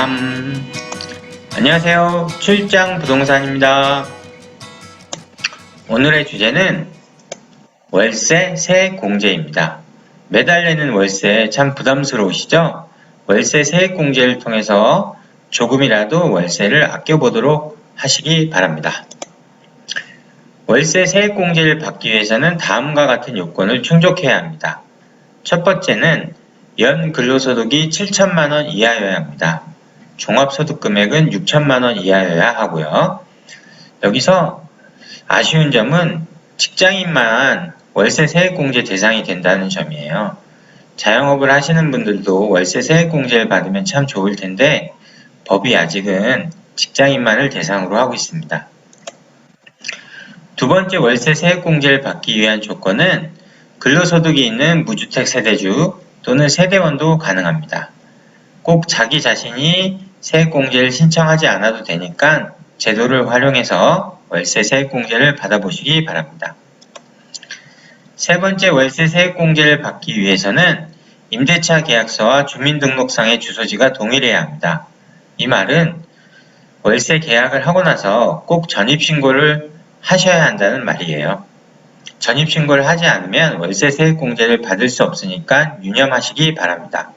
빰. 안녕하세요. 출장 부동산입니다. 오늘의 주제는 월세 세액 공제입니다. 매달 내는 월세 참 부담스러우시죠? 월세 세액 공제를 통해서 조금이라도 월세를 아껴보도록 하시기 바랍니다. 월세 세액 공제를 받기 위해서는 다음과 같은 요건을 충족해야 합니다. 첫 번째는 연 근로소득이 7천만원 이하여야 합니다. 종합소득 금액은 6천만 원 이하여야 하고요. 여기서 아쉬운 점은 직장인만 월세 세액공제 대상이 된다는 점이에요. 자영업을 하시는 분들도 월세 세액공제를 받으면 참 좋을 텐데 법이 아직은 직장인만을 대상으로 하고 있습니다. 두 번째 월세 세액공제를 받기 위한 조건은 근로소득이 있는 무주택 세대주 또는 세대원도 가능합니다. 꼭 자기 자신이 세액공제를 신청하지 않아도 되니까 제도를 활용해서 월세 세액공제를 받아보시기 바랍니다. 세 번째 월세 세액공제를 받기 위해서는 임대차 계약서와 주민등록상의 주소지가 동일해야 합니다. 이 말은 월세 계약을 하고 나서 꼭 전입신고를 하셔야 한다는 말이에요. 전입신고를 하지 않으면 월세 세액공제를 받을 수 없으니까 유념하시기 바랍니다.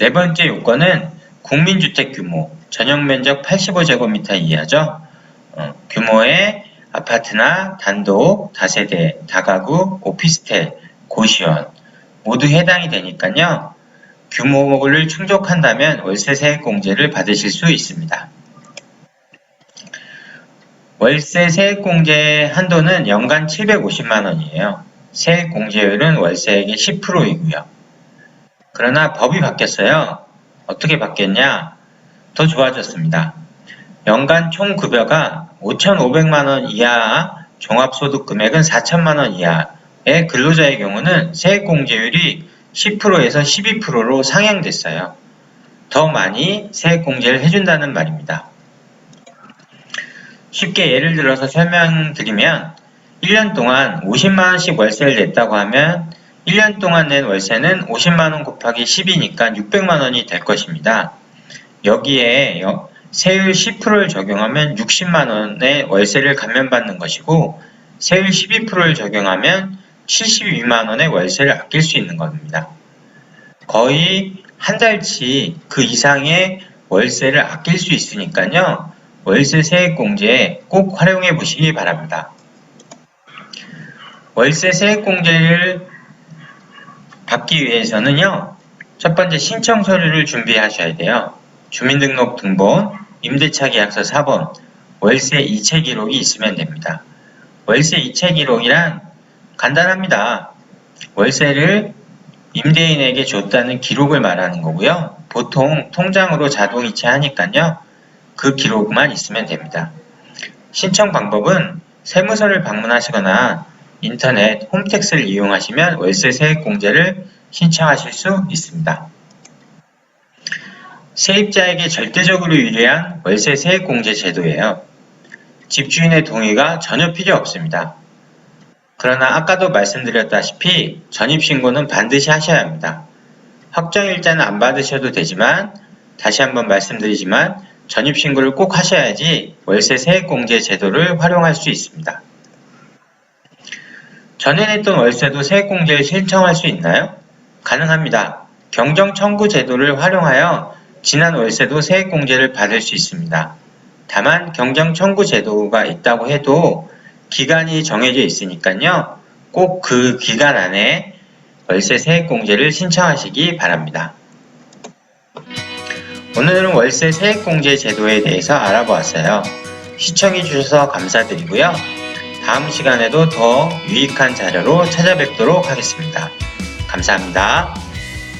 네 번째 요건은 국민주택 규모, 전용 면적 85제곱미터 이하죠. 어, 규모의 아파트나 단독, 다세대, 다가구, 오피스텔, 고시원 모두 해당이 되니까요. 규모를 충족한다면 월세 세액 공제를 받으실 수 있습니다. 월세 세액 공제 한도는 연간 750만 원이에요. 세액 공제율은 월세액의 10%이고요. 그러나 법이 바뀌었어요. 어떻게 바뀌었냐? 더 좋아졌습니다. 연간 총 급여가 5,500만 원 이하 종합소득 금액은 4천만 원 이하의 근로자의 경우는 세액공제율이 10%에서 12%로 상향됐어요. 더 많이 세액공제를 해준다는 말입니다. 쉽게 예를 들어서 설명드리면 1년 동안 50만원씩 월세를 냈다고 하면 1년 동안 낸 월세는 50만원 곱하기 10이니까 600만원이 될 것입니다. 여기에 세율 10%를 적용하면 60만원의 월세를 감면받는 것이고 세율 12%를 적용하면 72만원의 월세를 아낄 수 있는 겁니다. 거의 한 달치 그 이상의 월세를 아낄 수 있으니까요. 월세 세액공제 꼭 활용해 보시기 바랍니다. 월세 세액공제를 받기 위해서는요. 첫 번째 신청 서류를 준비하셔야 돼요. 주민등록 등본, 임대차 계약서 4번, 월세 이체 기록이 있으면 됩니다. 월세 이체 기록이란 간단합니다. 월세를 임대인에게 줬다는 기록을 말하는 거고요. 보통 통장으로 자동 이체하니까요. 그 기록만 있으면 됩니다. 신청 방법은 세무서를 방문하시거나 인터넷 홈택스를 이용하시면 월세 세액 공제를 신청하실 수 있습니다. 세입자에게 절대적으로 유리한 월세 세액 공제 제도예요. 집주인의 동의가 전혀 필요 없습니다. 그러나 아까도 말씀드렸다시피 전입신고는 반드시 하셔야 합니다. 확정일자는 안 받으셔도 되지만 다시 한번 말씀드리지만 전입신고를 꼭 하셔야지 월세 세액공제 제도를 활용할 수 있습니다. 전에 냈던 월세도 세액공제를 신청할 수 있나요? 가능합니다. 경정 청구 제도를 활용하여 지난 월세도 세액공제를 받을 수 있습니다. 다만 경정 청구 제도가 있다고 해도 기간이 정해져 있으니까요. 꼭 그 기간 안에 월세 세액공제를 신청하시기 바랍니다. 오늘은 월세 세액공제 제도에 대해서 알아보았어요. 시청해 주셔서 감사드리고요. 다음 시간에도 더 유익한 자료로 찾아뵙도록 하겠습니다. 감사합니다.